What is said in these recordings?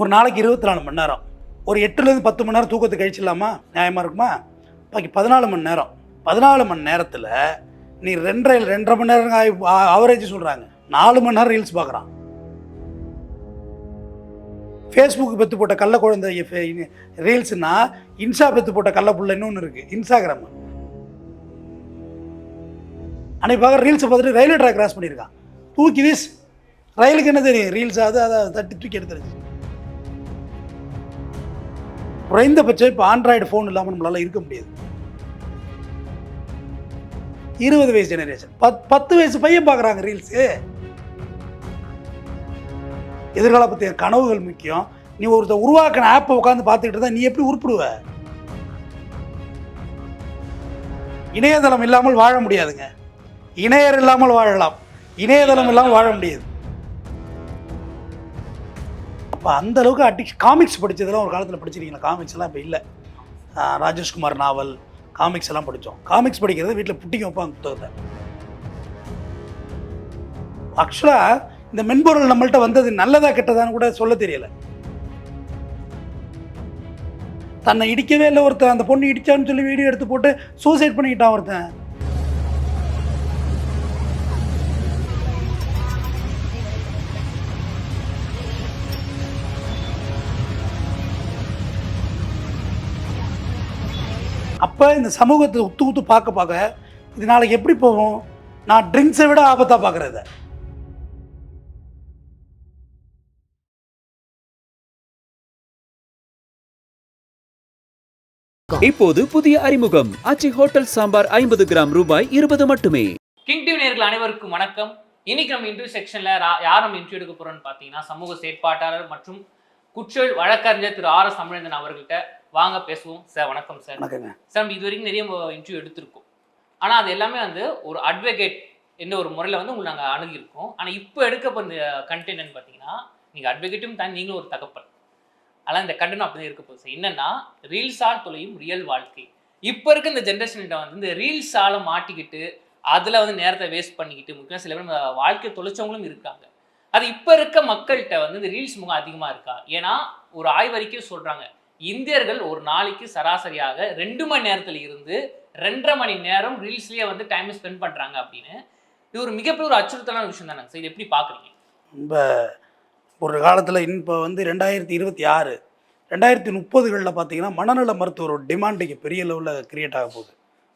ஒரு நாளைக்கு இருபத்தி நாலு மணி நேரம். ஒரு எட்டுலேருந்து பத்து மணி நேரம் தூக்கத்தை கழிச்சிடலாமா? நியாயமாக இருக்குமா? பாக்கி பதினாலு மணி நேரம். பதினாலு மணி நேரத்தில் நீ ரெண்டரை ரெண்டரை மணி நேரம் ஆவரேஜ் சொல்கிறாங்க நாலு மணி நேரம் ரீல்ஸ் பார்க்குறான் ஃபேஸ்புக் பெற்று போட்ட கள்ள குழந்தை ரீல்ஸ்னா இன்ஸ்டா பெற்று போட்ட கள்ள புள்ள இன்னொன்று இருக்குது இன்ஸ்டாகிராம் அன்னைக்கு பார்க்க ரீல்ஸை பார்த்துட்டு ரயில்வே ட்ராக் கிராஸ் பண்ணியிருக்கான். தூக்கி வீஸ். ரயிலுக்கு என்ன தெரியும்? ரீல்ஸ் அது அதை தட்டி தூக்கி எடுத்துருச்சு குறைந்தபட்சம் இப்போ ஆண்ட்ராய்டு ஃபோன் இல்லாமல் நம்மளால் இருக்க முடியாது. இருபது வயசு ஜெனரேஷன் பத் பத்து வயசு பையன் பார்க்குறாங்க ரீல்ஸு எதிர்கால பற்றிய கனவுகள் முக்கியம். நீ ஒருத்தர் உருவாக்கின ஆப்பை உட்காந்து பார்த்துக்கிட்டு தான் நீ எப்படி உருப்பிடுவ? இணையதளம் இல்லாமல் வாழ முடியாதுங்க. இணையர் இல்லாமல் வாழலாம். இணையதளம் இல்லாமல் வாழ முடியாது. அப்போ அந்த அளவுக்கு அடிக் காமிக்ஸ் படித்ததெல்லாம் ஒரு காலத்தில் படிச்சிருக்கீங்களா காமிக்ஸ் எல்லாம் இப்போ இல்லை. ராஜேஷ்குமார் நாவல் காமிக்ஸ் எல்லாம் படித்தோம் காமிக்ஸ் படிக்கிறது வீட்டில் புட்டிங்க வைப்பாங்க புத்தகத்தை. ஆக்சுவலாக இந்த மென்பொருள் நம்மள்ட்ட வந்தது நல்லதா கெட்டதான்னு கூட சொல்ல தெரியலை. தன்னை இடிக்கவே இல்லை ஒருத்தன். அந்த பொண்ணு இடிச்சான்னு சொல்லி வீடியோ எடுத்து போட்டு சூசைட் பண்ணிக்கிட்டான் ஒருத்தன். அப்போ இந்த சமூகத்தை உத்து உத்து பார்க்க பார்க்க இது நாளைக்கு எப்படி போகும்? நான் ட்ரிங்க்ஸை விட ஆபத்தாக பார்க்குறத. இப்போது புதிய அறிமுகம். ஆச்சி ஹோட்டல் சாம்பார் ஐம்பது கிராம் ரூபாய் இருபது மட்டுமே. கிங் டிவி நேர்கள் அனைவருக்கும் வணக்கம். இன்னைக்கு நம்ம இன்டர்வியூ செக்ஷன்ல யார் நம்ம இன்டர்வியூ எடுக்க போறோம்னு பார்த்தீங்கன்னா சமூக செயற்பாட்டாளர் மற்றும் குற்றல் வழக்கறிஞர் திரு ஆர் எஸ் தமிழந்தன் அவர்கள்ட்ட வாங்க பேசுவோம். சார் வணக்கம் சார். வணக்கங்க. சார் நம்ம இது வரைக்கும் நிறைய இன்டர்வியூ எடுத்திருக்கோம். ஆனா அது எல்லாமே வந்து ஒரு அட்வொகேட் என்ற ஒரு முறையில் வந்து உங்களை நாங்கள் அணுகியிருக்கோம். ஆனா இப்போ எடுக்க போகிற கண்டென்ட்னு பார்த்தீங்கன்னா நீங்கள் அட்வொகேட்டும் தாண்டி நீங்களும் ஒரு தகப்பன். ஆனால் இந்த கண்டனம் அப்படி இருக்க போகுது. சார் என்னன்னா ரீல்ஸால் தொலையும் ரியல் வாழ்க்கை. இப்போ இருக்க இந்த ஜென்ரேஷன்கிட்ட வந்து இந்த ரீல்ஸால மாட்டிக்கிட்டு அதில் வந்து நேரத்தை வேஸ்ட் பண்ணிக்கிட்டு முக்கியமாக சில பேர் நம்ம வாழ்க்கை தொலைச்சவங்களும் இருக்காங்க. அது இப்போ இருக்க மக்கள்கிட்ட வந்து இந்த ரீல்ஸ் முகம் அதிகமாக இருக்கா? ஏன்னா ஒரு ஆய்வறிக்கை சொல்கிறாங்க இந்தியர்கள் ஒரு நாளைக்கு சராசரியாக ரெண்டு மணி நேரத்தில் இருந்து ரெண்டரை மணி நேரம் ரீல்ஸ்லேயே வந்து டைம் ஸ்பெண்ட் பண்ணுறாங்க அப்படின்னு. இது ஒரு மிகப்பெரிய ஒரு அச்சுறுத்தலான விஷயம் தானே சார் இது எப்படி பார்க்குறீங்க ரொம்ப ஒரு காலத்தில் இப்போ வந்து ரெண்டாயிரத்தி இருபத்தி ஆறு ரெண்டாயிரத்தி முப்பதுகளில் பார்த்தீங்கன்னா மனநல மருத்துவரோட டிமாண்ட் இங்கே பெரிய லெவலில் கிரியேட் ஆக போகுது.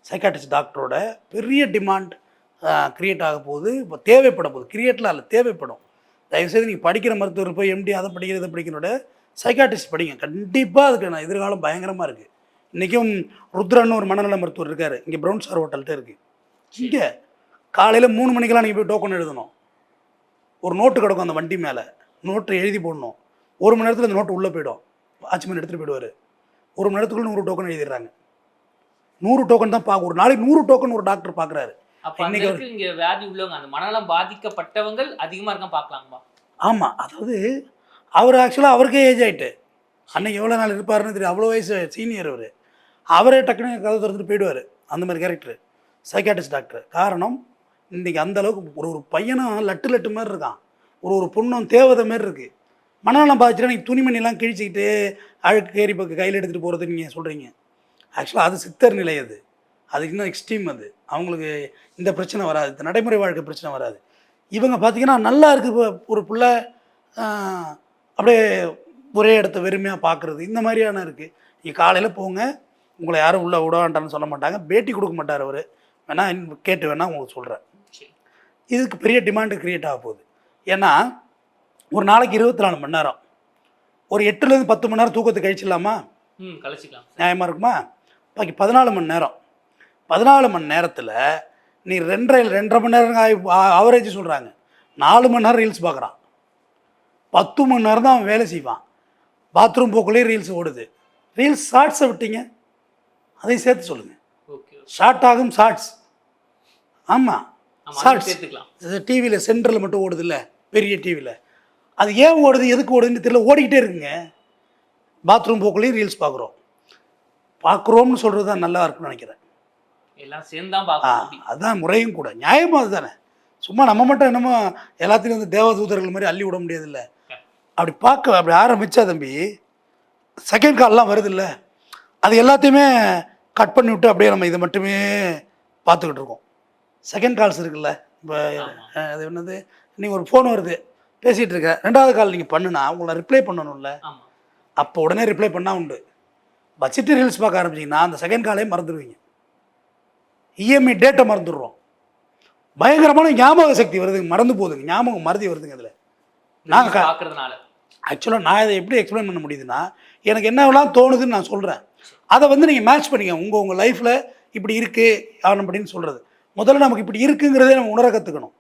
சைக்காட்டிஸ்ட் டாக்டரோட பெரிய டிமாண்ட் கிரியேட் ஆக போகுது. இப்போ தேவைப்பட போகுது. கிரியேட்லாம் இல்லை தேவைப்படும். தயவுசெய்து நீங்கள் படிக்கிற மருத்துவர் போய் எம்டி அதை படிக்கிறத படிக்கிறோட சைக்காட்டிஸ்ட் படிங்க. கண்டிப்பாக அதுக்கு நான் எதிர்காலம் பயங்கரமாக இருக்குது இன்றைக்கும் ருத்ரன்னு ஒரு மனநல மருத்துவர் இருக்கார். இங்கே ப்ரௌன் ஸ்டார் ஹோட்டல்கிட்ட இருக்குது இங்கே காலையில் மூணு மணிக்கெல்லாம் நீங்கள் போய் டோக்கன் எழுதணும். ஒரு நோட்டு கிடக்கும் அந்த வண்டி மேலே. நோட்டு எழுதி போடணும். ஒரு மணி நேரத்தில் அந்த நோட்டு உள்ளே போயிடும். வாட்ச்மேன் எடுத்துகிட்டு போயிடுவார். ஒரு மணி நேரத்துக்குள்ள நூறு டோக்கன் எழுதிடுறாங்க. நூறு டோக்கன் தான் பார்க்க ஒரு நாளைக்கு நூறு டோக்கன் ஒரு டாக்டர் பார்க்குறாரு இன்னைக்கு இங்கே வியாதி உள்ளவங்க அந்த மனநலம் பாதிக்கப்பட்டவங்கள் அதிகமாக இருக்க பார்க்கலாமா ஆமாம் அதாவது அவர் ஆக்சுவலாக அவருக்கே ஏஜ் ஆகிட்டு அன்னைக்கு எவ்வளோ நாள் இருப்பாருன்னு தெரியும் அவ்வளோ வயசு சீனியர் அவர். அவரே டக்குன்னு கதை திறந்துட்டு போயிடுவார். அந்த மாதிரி கேரக்டர் சைக்காட்டிஸ்ட் டாக்டர் காரணம் இன்றைக்கி அந்தளவுக்கு ஒரு ஒரு பையனும் லட்டு லட்டு மாதிரி இருக்கான். ஒரு ஒரு பொண்ணும் தேவதை மாதிரி இருக்குது மனநலம் பாதிச்சுட்டா நீங்கள் துணிமணிலாம் கிழிச்சிக்கிட்டு அழுக்கு கேரி பக்கம் கையில் எடுத்துகிட்டு போகிறது நீங்கள் சொல்கிறீங்க ஆக்சுவலாக அது சித்தர் நிலை அது. அது இன்னும் எக்ஸ்ட்ரீம் அது. அவங்களுக்கு இந்த பிரச்சனை வராது. இந்த நடைமுறை வாழ்க்கை பிரச்சனை வராது. இவங்க பார்த்தீங்கன்னா நல்லா இருக்குது இப்போ ஒரு பிள்ளை அப்படியே ஒரே இடத்த வெறுமையாக பார்க்குறது. இந்த மாதிரியான இருக்குது நீங்கள் காலையில் போங்க. உங்களை யாரும் உள்ளே விடவான்ட்டான்னு சொல்ல மாட்டாங்க. பேட்டி கொடுக்க மாட்டார் அவர். வேணா கேட்டு வேணா உங்களுக்கு சொல்கிறேன் இதுக்கு பெரிய டிமாண்டு கிரியேட் ஆக போகுது. ஏன்னா ஒரு நாளைக்கு இருபத்தி நாலு மணி நேரம். ஒரு எட்டுலேருந்து பத்து மணி நேரம் தூக்கத்தை கழிச்சிடலாமா? ம் கழிச்சிக்கலாம். நியாயமாக இருக்குமா? பாக்கி பதினாலு மணி நேரம். பதினாலு மணி நேரத்தில் நீ ரெண்டரை ரெண்டரை மணி நேரம் அவரேஜ் சொல்கிறாங்க நாலு மணி நேரம் ரீல்ஸ் பார்க்குறான் பத்து மணி நேரம் தான் அவன் வேலை செய்வான். பாத்ரூம் போக்குள்ளேயே ரீல்ஸ் ஓடுது. ரீல்ஸ் ஷார்ட்ஸை விட்டீங்க. அதையும் சேர்த்து சொல்லுங்கள் ஓகே ஷார்ட் ஆகும் ஷார்ட்ஸ் ஆமாம் ஷார்ட்ஸ் சேர்த்துக்கலாம். டிவியில் சென்ட்ரலில் மட்டும் ஓடுது இல்லை பெரிய டிவியில் அது ஏன் ஓடுது எதுக்கு ஓடுதுன்னு தெரியல. ஓடிக்கிட்டே இருக்குங்க. பாத்ரூம் போக்குள்ளேயும் ரீல்ஸ் பார்க்குறோம். பார்க்குறோம்னு சொல்கிறது தான் நல்லா இருக்குன்னு நினைக்கிறேன். எல்லாம் சேர்ந்து. அதுதான் முறையும் கூட. நியாயமும் அதுதானே. சும்மா நம்ம மட்டும் என்னமோ எல்லாத்தையும் வந்து தேவதூதர்கள் மாதிரி அள்ளி விட முடியாதுல்ல. அப்படி பார்க்க அப்படி ஆரம்பித்தா தம்பி செகண்ட் கால்லாம் வருது இல்லை. அது எல்லாத்தையுமே கட் பண்ணி விட்டு அப்படியே நம்ம இதை மட்டுமே பார்த்துக்கிட்டு இருக்கோம். செகண்ட் கால்ஸ் இருக்குல்ல இப்போ அது என்னது நீங்கள் ஒரு ஃபோன் வருது. பேசிகிட்டு இருக்க. ரெண்டாவது கால் நீங்கள் பண்ணுனா உங்களை ரிப்ளை பண்ணணும்ல. அப்போ உடனே ரிப்ளை பண்ணால் உண்டு. வச்சுட்டு ரீல்ஸ் பார்க்க ஆரம்பிச்சிங்கன்னா அந்த செகண்ட் காலே மறந்துடுவீங்க. இஎம்ஐ டேட்டை மறந்துடுறோம். பயங்கரமான ஞாபக சக்தி வருது மறந்து போகுதுங்க. ஞாபகம் மறதி வருதுங்க அதில். நாங்க க- பாக்குறதுனால ஆக்சுவலாக நான் இதை எப்படி எக்ஸ்பிளைன் பண்ண முடியுதுன்னா எனக்கு என்னவெல்லாம் தோணுதுன்னு நான் சொல்கிறேன் அதை வந்து நீங்கள் மேட்ச் பண்ணிக்க உங்கள் உங்கள் லைஃப்பில் இப்படி இருக்குது ஆகணும் அப்படின்னு சொல்கிறது முதல்ல நமக்கு இப்படி இருக்குங்கிறதே நம்ம உணர கற்றுக்கணும்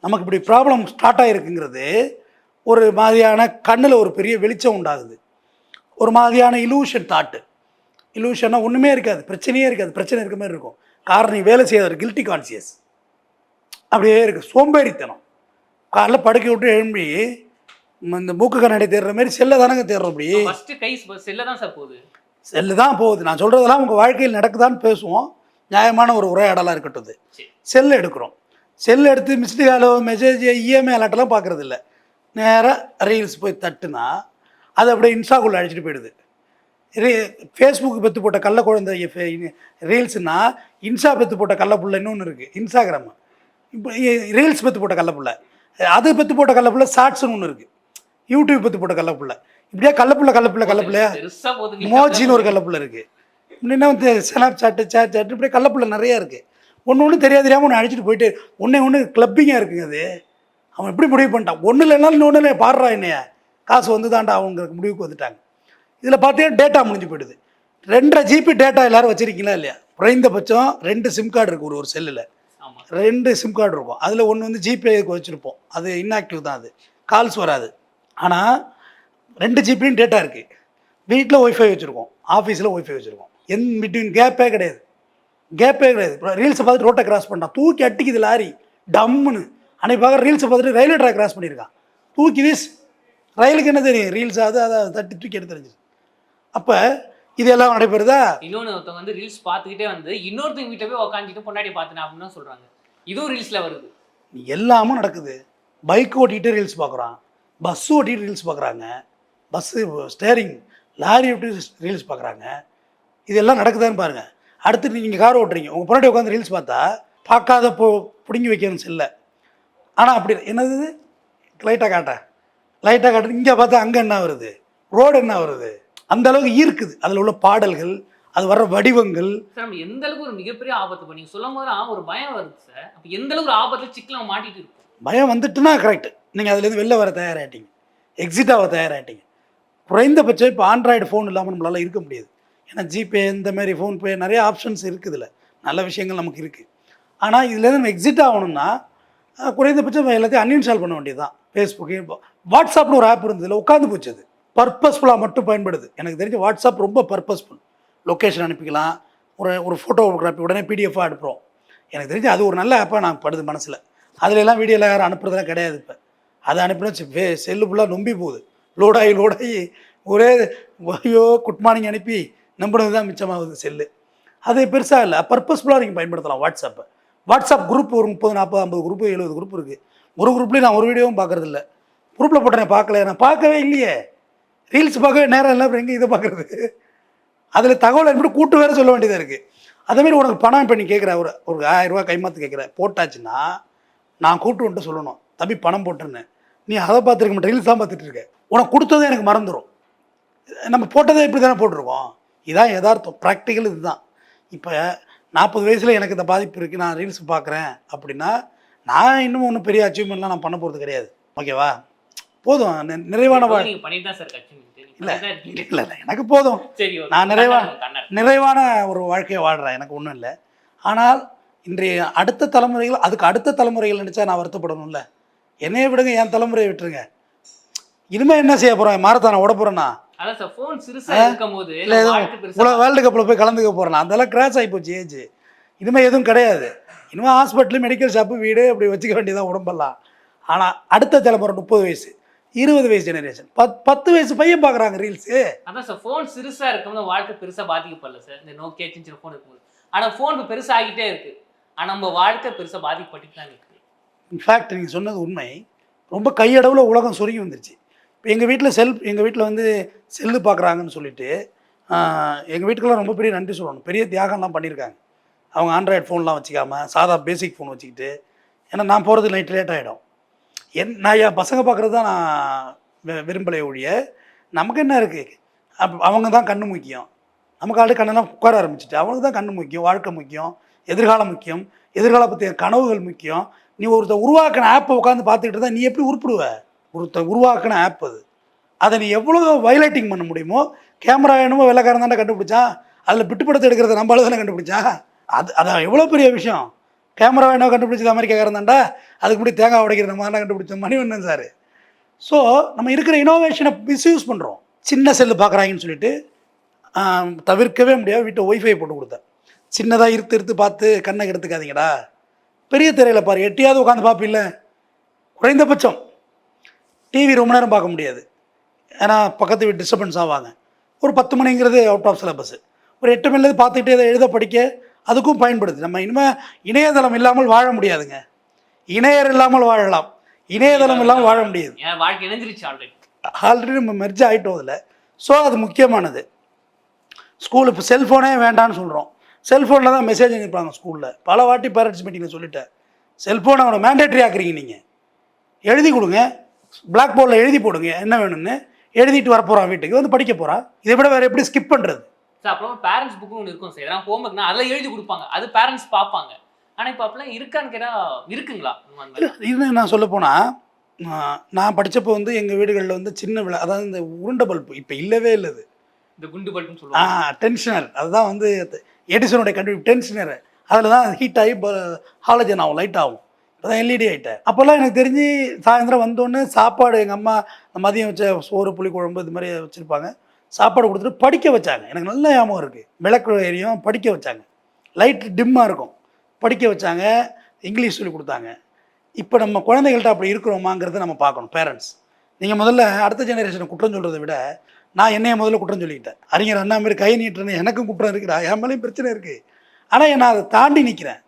நமக்கு இப்படி ப்ராப்ளம் ஸ்டார்ட் ஆகிருக்குங்கிறது ஒரு மாதிரியான கண்ணில் ஒரு பெரிய வெளிச்சம் உண்டாகுது. ஒரு மாதிரியான இலூஷன் தாட்டு இலூஷன்னா ஒன்றுமே இருக்காது. பிரச்சனையே இருக்காது. பிரச்சனை இருக்க மாதிரி இருக்கும். காரணம் நீ வேலை செய்யாத கில்ட்டி கான்சியஸ் அப்படியே இருக்குது சோம்பேறித்தனம். காலைல படுக்க விட்டு எழும்பி இந்த மூக்கு கண்ணாடி தேடுற மாதிரி செல்லை தானங்க தேடுறோம் அப்படி ஃபர்ஸ்ட் கை செல்ல தான் சார் போகுது. செல்லு தான் போகுது. நான் சொல்கிறதெல்லாம் உங்கள் வாழ்க்கையில் நடக்குதான்னு பேசுவோம். நியாயமான ஒரு உரையாடலாக இருக்கட்டும் இது. சரி. செல் எடுக்கிறோம். செல் எடுத்து மிஸ்டு காலோ மெசேஜ் இஎம்ஐ அலர்ட்டெல்லாம் பார்க்குறது இல்லை நேராக ரீல்ஸ் போய் தட்டுனா அது அப்படியே இன்ஸ்டாக்குள்ளே அழைச்சிட்டு போயிடுது. ரீ ஃபேஸ்புக் பெற்று போட்ட கள்ள குழந்தை ரீல்ஸ்னா இன்ஸ்டா பெற்று போட்ட கள்ள புள்ள இன்னொன்று இருக்குது இன்ஸ்டாகிராம் இப்போ ரீல்ஸ் பெற்று போட்ட கள்ள புள்ள. அது பெற்று போட்ட கள்ள புள்ள ஷார்ட்ஸ்னு ஒன்று இருக்குது யூடியூப் பெற்று போட்ட கள்ள புள்ள இப்படியே கள்ளப்புள்ள கள்ளப்புள்ள கள்ளப்புள்ளையா? மோஜின்னு ஒரு கள்ளப்புள்ள. இருக்குது இன்னும் வந்து ஸ்னாப் சாட்டு சேட் சாட்டு இப்படி கள்ளப்புள்ள நிறையா இருக்குது ஒன்று ஒன்று தெரியாது தெரியாமல் ஒன்று அடிச்சுட்டு போயிட்டு ஒன்றே ஒன்று கிளப்பிங்காக இருக்குங்க அது. அவன் எப்படி முடிவு பண்ணிட்டான். ஒன்றும் இல்லைனாலும் இன்னொன்று இல்லை பாடுறா என்னைய. காசு வந்து தாண்டா அவங்களுக்கு முடிவுக்கு வந்துட்டாங்க. இதில் பார்த்தீங்கன்னா டேட்டா முடிஞ்சு போயிடுது. ரெண்டரை ஜிபி டேட்டா எல்லாரும் வச்சிருக்கீங்களா இல்லையா? குறைந்தபட்சம் ரெண்டு சிம் கார்டு இருக்குது ஒரு ஒரு செல்லில் ரெண்டு சிம் கார்டு இருக்கும். அதில் ஒன்று வந்து ஜிபேக்கு வச்சுருப்போம். அது இன்ஆக்டிவ் தான் அது. கால்ஸ் வராது. ஆனால் ரெண்டு ஜிபியும் டேட்டா இருக்குது வீட்டில் ஒய்ஃபை வச்சுருக்கோம். ஆஃபீஸில் ஒய்ஃபை வச்சுருக்கோம். என் பிட்வீன் கேப்பே கிடையாது. கேப்பே கிடையாது. ரீல்ஸை பார்த்துட்டு ரோட்டை கிராஸ் பண்ணான் தூக்கி அட்டிக்குது லாரி. டம்முன்னு. அன்னைக்கு பார்க்க ரீல்ஸை பார்த்துட்டு ரயில்வே ட்ராக் கிராஸ் பண்ணியிருக்கான் தூக்கி வீஸ் ரயிலுக்கு என்ன தெரியும்? ரீல்ஸ் அது அதை தட்டி தூக்கி எடுத்து தெரிஞ்சிச்சு அப்போ இதெல்லாம் நடைபெறுதா? இன்னொன்னு ஒருத்தவங்க வந்து ரீல்ஸ் பார்த்துக்கிட்டே வந்து இன்னொருத்தவங்க வீட்டை போய் உட்காந்துட்டு பொண்டாட்டி பார்த்தேன் அப்படின்னு தான் சொல்றாங்க. இதுவும் ரீல்ஸ்ல வருது. எல்லாமும் நடக்குது. பைக் ஓட்டிகிட்டு ரீல்ஸ் பார்க்குறான். பஸ் ஓட்டிகிட்டு ரீல்ஸ் பார்க்குறாங்க பஸ்ஸு ஸ்டேரிங் லாரி ஓட்டி ரீல்ஸ் பார்க்குறாங்க இதெல்லாம் நடக்குதான்னு பாருங்கள் அடுத்து நீங்கள் கார் ஓட்டுறீங்க. உங்கள் பொண்ணாட்டி உட்காந்து ரீல்ஸ் பார்த்தா பார்க்காத போ பிடுங்கி வைக்கணும் செல்ல. ஆனால் அப்படி என்னது லைட்டாக காட்டேன் லைட்டாக காட்டுறது இங்கே பார்த்தா அங்கே என்ன வருது? ரோடு என்ன வருது? அந்த அளவுக்கு ஈர்க்குது அதில் உள்ள பாடல்கள் அது வர்ற வடிவங்கள். சார் நம்ம எந்த அளவுக்கு ஒரு மிகப்பெரிய ஆபத்து இப்போ நீங்க சொல்லும் போது ஒரு பயம் வருது சார். அப்ப எந்த அளவுக்கு ஒரு ஆபத்துல சிக்கல மாட்டிட்டு இருக்கும்? பயம் வந்துட்டுனா கரெக்ட் நீங்கள் அதுலேருந்து வெளில வர தயாராகிட்டீங்க எக்ஸிட் ஆக தயாராகிட்டீங்க குறைந்தபட்சம் இப்போ ஆண்ட்ராய்டு ஃபோன் இல்லாமல் நம்மளால் இருக்க முடியாது. ஏன்னா ஜிபே இந்த மாதிரி ஃபோன்பே நிறைய ஆப்ஷன்ஸ் இருக்குதுல நல்ல விஷயங்கள் நமக்கு இருக்குது ஆனால் இதுலேருந்து நம்ம எக்ஸிட் ஆகணும்னா குறைந்தபட்சம் எல்லாத்தையும் அன்இன்ஸ்டால் பண்ண வேண்டியது தான் ஃபேஸ்புக்கு வாட்ஸ்அப்னு ஒரு ஆப் இருந்ததில் உட்காந்து போச்சு அது. பர்பஸ்ஃபுல்லாக மட்டும் பயன்படுது. எனக்கு தெரிஞ்சு வாட்ஸ்அப் ரொம்ப பர்பஸ்ஃபுல் லொக்கேஷன் அனுப்பிக்கலாம். ஒரு ஒரு ஃபோட்டோகிராஃபி உடனே பிடிஎஃபாக அனுப்புகிறோம் எனக்கு தெரிஞ்சு அது ஒரு நல்ல ஆப்பாக நான் படுது மனசில். அதுல எல்லாம் வீடியோவில் யாரும் அனுப்புறதுலாம் கிடையாது இப்போ. அதை அனுப்பினா செல்லு ஃபுல்லாக நொம்பி போகுது. லோடாகி லோடாகி ஒரே ஐயோ குட் மார்னிங் அனுப்பி நம்பினது தான் மிச்சமாகுது செல்லு. அது பெருசாக இல்லை. பர்பஸ்ஃபுல்லாக நீங்கள் பயன்படுத்தலாம் வாட்ஸ்அப்பை வாட்ஸ்அப் குரூப் ஒரு முப்பது நாற்பது ஐம்பது குரூப் எழுபது குரூப் இருக்குது ஒரு குரூப்லேயும் நான் ஒரு வீடியோவும் பார்க்குறதில்ல. குரூப்பில் போட்டேன் பார்க்கல. நான் பார்க்கவே இல்லையே. ரீல்ஸ் பார்க்கவே நேரம் இல்லை அப்புறம் எங்கே இதை பார்க்குறது? அதில் தகவல் அனுப்பிட்டு கூட்டு வேறு சொல்ல வேண்டியதாக இருக்குது அதேமாரி உனக்கு பணம் இப்போ நீ கேட்குற ஒரு ஒரு ஆயிரம் ரூபாய் கைமாத்து கேட்குற போட்டாச்சுன்னா நான் கூட்டு வந்துட்டு சொல்லணும். தம்பி பணம் போட்டுருன்னு நீ அதை பார்த்துருக்க மாட்டேன் ரீல்ஸ் தான் பார்த்துட்டு இருக்க. உனக்கு கொடுத்ததே எனக்கு மறந்துடும் நம்ம போட்டதே இப்படி தானே போட்டிருக்கோம்? இதான் யதார்த்தம். ப்ராக்டிக்கல் இதுதான். இப்போ நாற்பது வயசில் எனக்கு இந்த பாதிப்பு இருக்குது நான் ரீல்ஸ் பார்க்குறேன் அப்படின்னா நான் இன்னும் ஒன்றும் பெரிய அச்சீவ்மெண்ட்லாம் நான் பண்ண போகிறது கிடையாது. ஓகேவா போதும். நிறைவான இல்ல. இல்லை இல்லை. எனக்கு போதும். நான் நிறைவா-. நிறைவான ஒரு வாழ்க்கையை வாழ்கிறேன் எனக்கு ஒன்றும் இல்லை. ஆனால் இன்றைய அடுத்த தலைமுறைகள் அதுக்கு அடுத்த தலைமுறைகள் நினச்சா நான் வருத்தப்படணும்ல. என்னைய விடுங்க என் தலைமுறையை விட்டுருங்க. இனிமேல் என்ன செய்ய போகிறேன் மாரத்தான ஓட போகிறேன்னா இல்லை எதுவும் வேர்ல்டு கப்பில் போய் கலந்துக்க போகிறேன் அதெல்லாம் கிராஸ் ஆகி போச்சு ஏஜ். இனிமேல் எதுவும் கிடையாது. இனிமேல் ஹாஸ்பிட்டலு மெடிக்கல் ஷாப்பு வீடு அப்படி வச்சுக்க வேண்டியதான் உடம்பெல்லாம். ஆனால் அடுத்த தலைமுறை முப்பது வயசு இருபது வயசு ஜெனரேஷன் பத் பத்து வயசு பையன் பார்க்குறாங்க ரீல்ஸு அதான் சார் ஃபோன் சிறுசா இருக்கும்போது வாழ்க்கை பெருசா பாதிக்கப்படல சார் இந்த நோக்கியா சின்ன ஃபோன் இருக்கும்போது. ஆனா ஃபோன் இப்போ பெருசா ஆகிட்டே இருக்கு. ஆனா நம்ம வாழ்க்கை பெருசா பாதிக்கப்பட்டு தான் இருக்கு. இன்ஃபேக்ட் நீங்கள் சொன்னது உண்மை. ரொம்ப கையளவில் உலகம் சுருங்கி வந்துருச்சு. இப்போ எங்கள் வீட்டில் செல் எங்கள் வீட்டில் வந்து செல்லு பார்க்குறாங்கன்னு சொல்லிட்டு எங்கள் வீட்டுக்கெல்லாம் ரொம்ப பெரிய நன்றி சொல்லணும். பெரிய தியாகம்லாம் பண்ணியிருக்காங்க அவங்க ஆண்ட்ராய்டு ஃபோன்லாம் வச்சுக்காம சாதா பேசிக் ஃபோன் வச்சுக்கிட்டு. ஏன்னா நான் போகிறது நைட் லேட் ஆகிடும் என் நான் என் பசங்க பார்க்குறது தான் நான் விரும்பலை ஒழிய நமக்கு என்ன இருக்குது அப் அவங்க தான் கண்ணு முக்கியம். நமக்கு ஆடு கண்ணெல்லாம் உட்கார ஆரம்பிச்சிட்டு அவங்களுக்கு தான் கண்ணு முக்கியம் வாழ்க்கை முக்கியம் எதிர்காலம் முக்கியம் எதிர்கால பற்றிய கனவுகள் முக்கியம். நீ ஒருத்த உருவாக்கின ஆப்பை உட்காந்து பார்த்துக்கிட்டு தான் நீ எப்படி உருப்பிடுவ? ஒருத்த உருவாக்கின ஆப் அது. அதை நீ எவ்வளோ வயலேட்டிங் பண்ண முடியுமோ கேமரா என்னமோ வெள்ளக்காரன் தானே கண்டுபிடிச்சான் அதில் பிட்டுப்படத்தை எடுக்கிறத நம்மளால தானே கண்டுபிடிச்சான் அது அதான் எவ்வளோ பெரிய விஷயம். கேமரா என்ன கண்டுபிடிச்சது அமெரிக்காக்காரன் தாண்டா. அதுக்கு முன்னாடி தேங்காய் உடைக்கிற நம்ம தானே கண்டுபிடிச்சோம் மணிவண்ணன் சார். ஸோ நம்ம இருக்கிற இனோவேஷனை மிஸ்யூஸ் பண்ணுறோம் சின்ன செல்லு பார்க்குறாங்கன்னு சொல்லிட்டு தவிர்க்கவே முடியாது. வீட்டை ஒய்ஃபை போட்டு கொடுத்தேன். சின்னதாக இருத்து இருத்து பார்த்து கண்ணை கெடுத்துக்காதீங்கடா. பெரிய திரையில் பாரு எட்டியாவது உட்காந்து பார்ப்பில்ல? குறைந்தபட்சம். டிவி ரொம்ப நேரம் பார்க்க முடியாது. ஏன்னா பக்கத்து வீட்டு டிஸ்டர்பன்ஸ் ஆவாங்க. ஒரு பத்து மணிங்கிறது அவுட் ஆஃப் சிலபஸ் ஒரு எட்டு மணிலேருந்து பார்த்துக்கிட்டே இதை எழுத படிக்க அதுக்கும் பயன்படுது. நம்ம இனிமேல் இணையதளம் இல்லாமல் வாழ முடியாதுங்க. இணையர் இல்லாமல் வாழலாம். இணையதளம் இல்லாமல் வாழ முடியாது. ஆல்ரெடி ஆல்ரெடி நம்ம மெர்ஜ் ஆகிட்டோம் அதில். ஸோ அது முக்கியமானது. ஸ்கூல் இப்போ செல்ஃபோனே வேண்டாம்னு சொல்கிறோம் செல்ஃபோனில் தான் மெசேஜ் அனுப்பிப்பாங்க ஸ்கூலில் பல வாட்டி பேரண்ட்ஸ் மீட்டிங்கில் சொல்லிட்டேன். செல்ஃபோனை அவனை மேண்டேட்ரி ஆக்குறீங்க நீங்கள் எழுதி கொடுங்க. பிளாக் போர்டில் எழுதி போடுங்க. என்ன வேணும்னு எழுதிட்டு வரப்போகிறான் வீட்டுக்கு. வந்து படிக்க போகிறான் இதை விட வேறு எப்படி ஸ்கிப் பண்ணுறது சார் அப்புறம் பேரண்ட்ஸ் புக்கும் ஒன்று இருக்கும் சார். எதனா ஹோம்ஒர்க்னா அதில் எழுதி கொடுப்பாங்க. அது பேரண்ட்ஸ் பார்ப்பாங்க. ஆனால் இப்போ அப்பெல்லாம் இருக்கான்னு கேட்டால் இருக்குங்களா? இன்னும் நான் சொல்ல போனால் நான் படித்தப்போ வந்து எங்கள் வீடுகளில் வந்து சின்ன விழா அதாவது இந்த உருண்டை பல்பு இப்போ இல்லவே இல்லை அது இந்த குண்டு பல்புன்னு ஆ சொல்லுவாங்க டென்ஷனர் அதுதான் வந்து எடிசனுடைய கண்டுபிடி டென்ஷனர் அதில் தான் ஹீட் ஆகி ஹாலஜன் ஆகும் லைட் ஆகும். இப்போ தான் எல்இடி ஆகிட்டேன் அப்போல்லாம் எனக்கு தெரிஞ்சு சாயந்தரம் வந்தோடனே சாப்பாடு எங்கள் அம்மா மதியம் வச்ச சோறு புளி குழம்பு இது மாதிரி வச்சுருப்பாங்க. சாப்பாடு கொடுத்துட்டு படிக்க வச்சாங்க. எனக்கு நல்ல ஞாபகம் இருக்குது விளக்கு எரியும் படிக்க வச்சாங்க. லைட் டிம்மாக இருக்கும். படிக்க வச்சாங்க. இங்கிலீஷ் சொல்லி கொடுத்தாங்க. இப்போ நம்ம குழந்தைகள்கிட்ட அப்படி இருக்கிறோமாங்கிறத நம்ம பார்க்கணும் பேரண்ட்ஸ் நீங்கள் முதல்ல அடுத்த ஜெனரேஷனை குற்றம் சொல்கிறத விட நான் என்னைய முதல்ல குற்றம் சொல்லிக்கிட்டேன். அறிஞர் அண்ணா மாதிரி கை நீட்டுறேன் எனக்கும் குற்றம் இருக்குடா என் மேலேயும் பிரச்சனை இருக்குது ஆனால் நான் அதை தாண்டி நிற்கிறேன்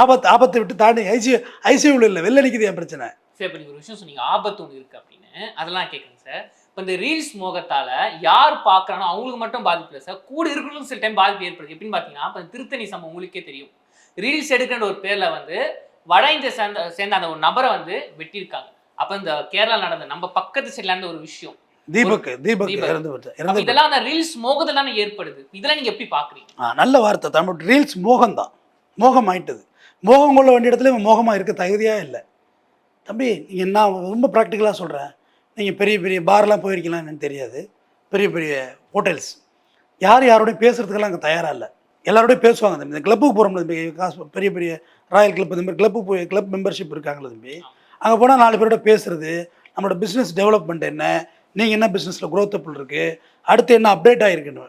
ஆபத்து ஆபத்தை விட்டு தாண்டி ஐசியூ ஐசியூவில் இல்லை வெளில நிற்கிது என் பிரச்சனை. சரி இப்போ நீங்கள் ஒரு விஷயம் சொன்னீங்க ஆபத்து ஒன்று இருக்குது அப்படின்னு. அதெல்லாம் கேட்குறேன் சார். இப்போ இந்த ரீல்ஸ் மோகத்தால் யார் பார்க்குறானோ அவங்களுக்கு மட்டும் பாதிப்பு இல்லை சார். கூட இருக்கணும் சில டைம் பாதிப்பு ஏற்படுது. எப்படின்னு பார்த்தீங்கன்னா இப்போ திருத்தணி சம்பவம் உங்களுக்கே தெரியும். ரீல்ஸ் எடுக்கிற ஒரு பேரில் வந்து வட இந்திய சேர்ந்த சேர்ந்த அந்த ஒரு நபரை வந்து வெட்டியிருக்காங்க. அப்போ இந்த கேரளா நடந்த நம்ம பக்கத்து சைட்ல இருந்த ஒரு விஷயம். தீபக் தீபக். இறந்து விட்டு அப்ப இறந்து இதெல்லாம் அந்த ரீல்ஸ் மோகத்தில் தானே ஏற்படுது? இதெல்லாம் நீங்க எப்படி பாக்குறீங்க? நல்ல வார்த்தை. தமிழ் ரீல்ஸ் மோகம் தான் மோகம் ஆயிட்டது மோகம் கொள்ள வேண்டிய இடத்துல இவன் மோகமாக இருக்க தகுதியாக இல்லை. தம்பி நீங்கள் நான் ரொம்ப ப்ராக்டிக்கலாக சொல்கிறேன் நீங்கள் பெரிய பெரிய பார்லாம் போயிருக்கீங்களா என்னன்னு தெரியாது. பெரிய பெரிய ஹோட்டல்ஸ் யார் யாரோடையும் பேசுகிறதுக்கெல்லாம் அங்கே தயாராக இல்லை. எல்லாரோடையும் பேசுவாங்க தம்பி. இந்த கிளப்புக்கு போகிறோம்ல தம்பி. காசு பெரிய பெரிய ராயல் கிளப் இந்த மாதிரி கிளப்பு போய் கிளப் மெம்பர்ஷிப் இருக்காங்களே தம்பி. அங்கே போனால் நாலு பேரோட பேசுறது நம்மளோட பிஸ்னஸ் டெவலப்மெண்ட் என்ன நீங்கள் என்ன பிஸ்னஸில் growth அப்பிள் இருக்குது அடுத்து என்ன அப்டேட் ஆகிருக்குன்னு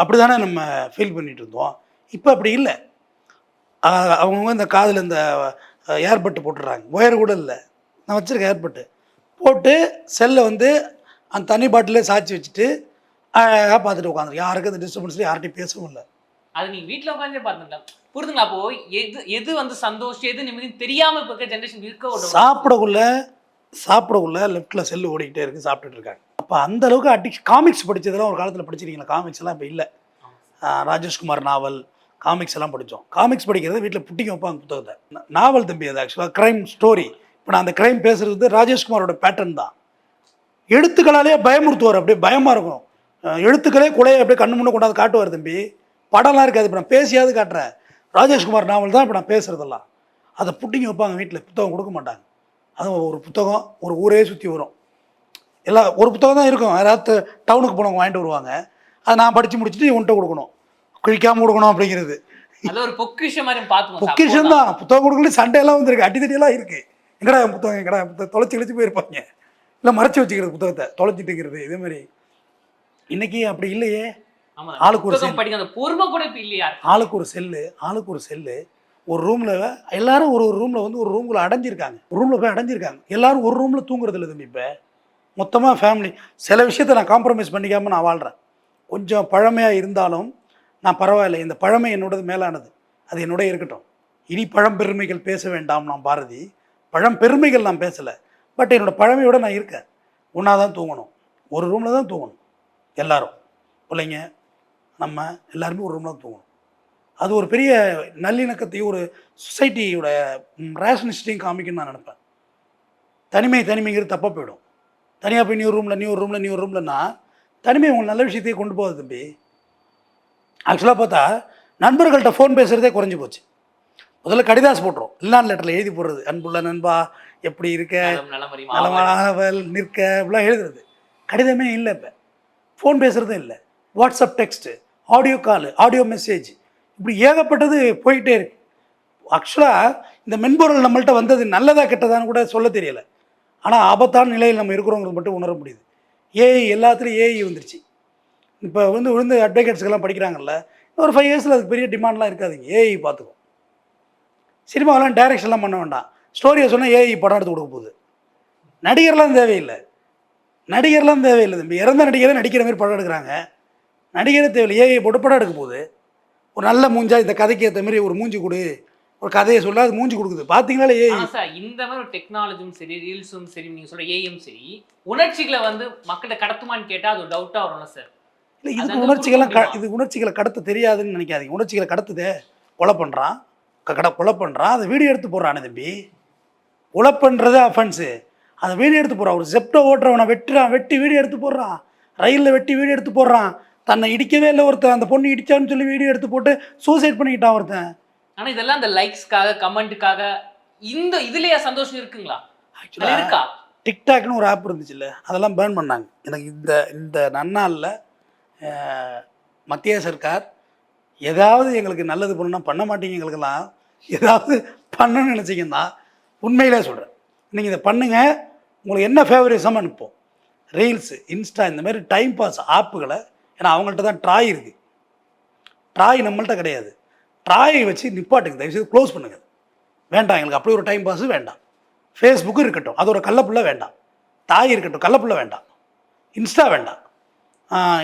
அப்படி தானே நம்ம ஃபீல் பண்ணிட்டு இருந்தோம். இப்போ அப்படி இல்லை. அவங்கவுங்க இந்த காதில் இந்த ஏர்பட்டு போட்டுடுறாங்க. ஒயர் கூட இல்லை. நான் வச்சுருக்கேன் ஏர்பட்டு போட்டு செல்லை வந்து அந்த தண்ணி பாட்டிலே சாய்ச்சி வச்சுட்டு அழகாக பார்த்துட்டு உட்காந்துருக்கு யாருக்கும் இந்த டிஸ்டர்பன்ஸில் யார்கிட்டையும் பேசவும் இல்லை. அது நீங்க வீட்ல உட்காந்தே பாத்துங்களா புரிதுங்களா அப்போ? எது எது வந்து சந்தோஷம் எது நிம்மதி தெரியாம இப்ப இருக்க ஜெனரேஷன் இருக்க சாப்பிடக்குள்ள சாப்பிடக்குள்ள லெஃப்ட்டில் செல்லு ஓடிக்கிட்டே இருக்கு சாப்பிட்டுட்டு இருக்காங்க. அப்போ அந்த அளவுக்கு அடிக் காமிக்ஸ் படிச்சதெல்லாம் ஒரு காலத்தில் படிச்சிருக்கீங்களா? காமிக்ஸ் எல்லாம் இப்போ இல்லை. ராஜேஷ்குமார் நாவல் காமிக்ஸ் எல்லாம் படித்தோம் காமிக்ஸ் படிக்கிறது வீட்டில் புட்டிங்க வைப்பாங்க புத்தகத்தை. நாவல் தம்பி அது ஆக்சுவலாக க்ரைம் ஸ்டோரி இப்போ நான் அந்த க்ரைம் பேசுறது ராஜேஷ்குமாரோட பேட்டர்ன் தான். எழுத்துக்களாலே பயமுறுத்துவார் அப்படியே பயமாக இருக்கும். எழுத்துக்களே கொலையை அப்படியே கண்ணு முன்னே கொண்டாந்து காட்டுவார் தம்பி. படம்லாம் இருக்காது இப்போ நான் பேசியாவது காட்டுறேன். ராஜேஷ்குமார் நாவல் தான் இப்போ நான் பேசுகிறதெல்லாம் அதை புட்டிங்க வைப்பாங்க வீட்டில் புத்தகம் கொடுக்க மாட்டாங்க. அதுவும் ஒரு புத்தகம் ஒரு ஊரே சுற்றி வரும். எல்லா ஒரு புத்தகம் தான் இருக்கும். யாராவது டவுனுக்கு போனவங்க வாங்கிட்டு வருவாங்க. அதை நான் படித்து முடிச்சுட்டு உன்கிட்ட கொடுக்கணும். கிழிக்காமல் கொடுக்கணும் அப்படிங்கிறது. ஒரு பொக்கிஷம் மாதிரி பொக்கிஷம் தான். புத்தகம் கொடுக்கல சண்டையெல்லாம் வந்திருக்கு. அடித்தடியெல்லாம் இருக்குது எங்கடா என் புத்தகம் எங்கடா புத்தகம்? தொலைச்சி கிழிச்சு போயிருப்பாங்க. இல்லை மறைச்சி வச்சுக்கிறது புத்தகத்தை. தொலைச்சிட்டு இருக்கிறது இதே மாதிரி. இன்னைக்கு அப்படி இல்லையே. ஆளுக்கு ஒரு இல்லையா? ஆளுக்கு ஒரு செல்லு ஆளுக்கு ஒரு செல்லு. ஒரு ரூமில் எல்லாரும் ஒரு ஒரு ரூமில் வந்து ஒரு ரூமில் அடைஞ்சிருக்காங்க. ஒரு ரூமில் போய் அடைஞ்சிருக்காங்க. எல்லாரும் ஒரு ரூமில் தூங்குறது இல்லை தம்பி இப்போ. மொத்தமாக ஃபேமிலி சில விஷயத்தை நான் காம்ப்ரமைஸ் பண்ணிக்காமல் நான் வாழ்கிறேன் கொஞ்சம் பழமையாக இருந்தாலும் நான் பரவாயில்ல. இந்த பழமை என்னோடது மேலானது. அது என்னோட இருக்கட்டும். இனி பழம்பெருமைகள் பேச வேண்டாம் நான் பாரதி. பழம்பெருமைகள் நான் பேசலை. பட் என்னோட பழமையோடு நான் இருக்கேன். ஒன்றா தான் தூங்கணும். ஒரு ரூமில் தான் தூங்கணும். எல்லோரும். பிள்ளைங்க நம்ம எல்லாருமே ஒரு ரூமில் தான் தூங்கணும். அது ஒரு பெரிய நல்லிணக்கத்தையும் ஒரு சொசைட்டியோட ரேஷனிஸ்டையும் காமிக்குன்னு நான் நினைப்பேன். தனிமை தனிமைங்கிறது தப்பாக போயிடும். தனியாக போய் நீ ஒரு ரூமில் நீ ஒரு ரூமில் நீ ஒரு ரூம்லன்னா தனிமை உங்களுக்கு நல்ல விஷயத்தையே கொண்டு போகுது தம்பி. ஆக்சுவலாக பார்த்தா நண்பர்கள்ட்ட ஃபோன் பேசுகிறதே குறைஞ்சி போச்சு. முதல்ல கடிதாஸ் போட்டுரும். இல்லான் லெட்டரில் எழுதி போடுறது. அன்புள்ள நண்பா எப்படி இருக்க? நலம் நலமறி மாவல். நலமானவள் நிற்க இப்படிலாம் எழுதுறது. கடிதமே இல்லை இப்போ. ஃபோன் பேசுகிறதும் இல்லை. WhatsApp text audio call audio message இப்படி ஏகப்பட்டது போயிட்டே இருக்கு. ஆக்சுவலாக இந்த மென்பொருள் நம்மள்ட்ட வந்தது நல்லதா கெட்டதான்னு கூட சொல்ல தெரியலை. ஆனால் ஆபத்தான நிலையில் நம்ம இருக்கிறோங்கிறது மட்டும் உணர முடியுது. ஏஐ எல்லாத்துலேயும் ஏஐ வந்துருச்சு. இப்போ வந்து விழுந்து அட்வொகேட்ஸ்க்கெல்லாம் படிக்கிறாங்கல்ல ஒரு ஃபைவ் இயர்ஸில் அதுக்கு பெரிய டிமாண்ட்லாம் இருக்காதுங்க ஏஐ பார்த்துக்கும். சினிமாவெல்லாம் டைரக்ஷன்லாம் பண்ண வேண்டாம். ஸ்டோரியை சொன்னால் ஏஐ படம் எடுத்து கொடுக்க போகுது. நடிகர்லாம் தேவையில்லை. நடிகர்லாம் தேவையில்லை தம்பி. இறந்த நடிகரை நடிக்கிற மாதிரி படம் எடுக்கிறாங்க. நடிகரே தேவையில்லை. ஏஐ போட்டு படம் எடுக்க போகுது. ஒரு நல்ல மூஞ்சா இந்த கதைக்கு ஏற்ற மாதிரி ஒரு மூஞ்சி கொடு. ஒரு கதையை சொல்ல அது மூஞ்சி கொடுக்குது. பார்த்தீங்களா ஆனா சார் இந்த மாதிரி டெக்னாலஜியும் சரி ரீல்ஸும் சரி நீங்க சொல்ற ஏஎம் சரி உணர்ச்சிகளை வந்து மக்கள்கிட்ட கடத்துமான்னு கேட்டா அது ஒரு டவுட்டா வரும்ல சார். இல்லை இதுக்கு உணர்ச்சிகள்லாம் க இது உணர்ச்சிகளை கடத்த தெரியாதுன்னு நினைக்காதீங்க. உணர்ச்சிகளை கடத்துதே. கொலை பண்ணுறான் கட கொலை பண்ணுறான் அதை வீடியோ எடுத்து போடுறானே தம்பி. கொலை பண்ணுறது அஃபென்ஸு அதை வீடியோ எடுத்து போடுறான். ஒரு ஜெப்டோ ஓட்டுறவனை வெட்டுறான் வெட்டி வீடியோ எடுத்து போடுறான். ரயிலில் வெட்டி வீடியோ எடுத்து போடுறான். தன்னை இடிக்கவே இல்லை ஒருத்தன். அந்த பொண்ணு இடிச்சான்னு சொல்லி வீடியோ எடுத்து போட்டு சூசைட் பண்ணிக்கிட்டான் ஒருத்தன். ஆனா இதெல்லாம் அந்த லைக்ஸ்க்காக கமெண்ட்டுக்காக இந்த இதுலயே சந்தோஷம் இருக்குங்களா? இருக்கா? டிக்டாக்னு ஒரு ஆப் இருந்துச்சுல்ல அதெல்லாம் பேர்ன் பண்ணாங்க. எனக்கு இந்த இந்த நன்னாளில் மத்திய சர்க்கார் ஏதாவது எங்களுக்கு நல்லது பண்ணணும்னா பண்ண மாட்டீங்க எங்களுக்கெல்லாம் ஏதாவது பண்ணணும்னு நினச்சிங்கன்னா உண்மையிலே சொல்கிறேன் நீங்கள் இதை பண்ணுங்க உங்களுக்கு என்ன ஃபேவரிசம் அனுப்போம் ரீல்ஸு இன்ஸ்டா இந்த மாதிரி டைம் பாஸ் ஆப்புகளை ஏன்னா அவங்கள்ட்ட தான் ட்ராய் இருக்குது ட்ராய் நம்மள்ட்ட கிடையாது. ட்ராயை வச்சு நிப்பாட்டுங்க. தயவுசெய்து க்ளோஸ் பண்ணுங்க. வேண்டாம் எங்களுக்கு அப்படி ஒரு டைம் பாஸு வேண்டாம். ஃபேஸ்புக்கு இருக்கட்டும். அது ஒரு கள்ளப்புள்ள வேண்டாம். தாய் இருக்கட்டும். கள்ளப்புள்ள வேண்டாம். இன்ஸ்டா வேண்டாம்.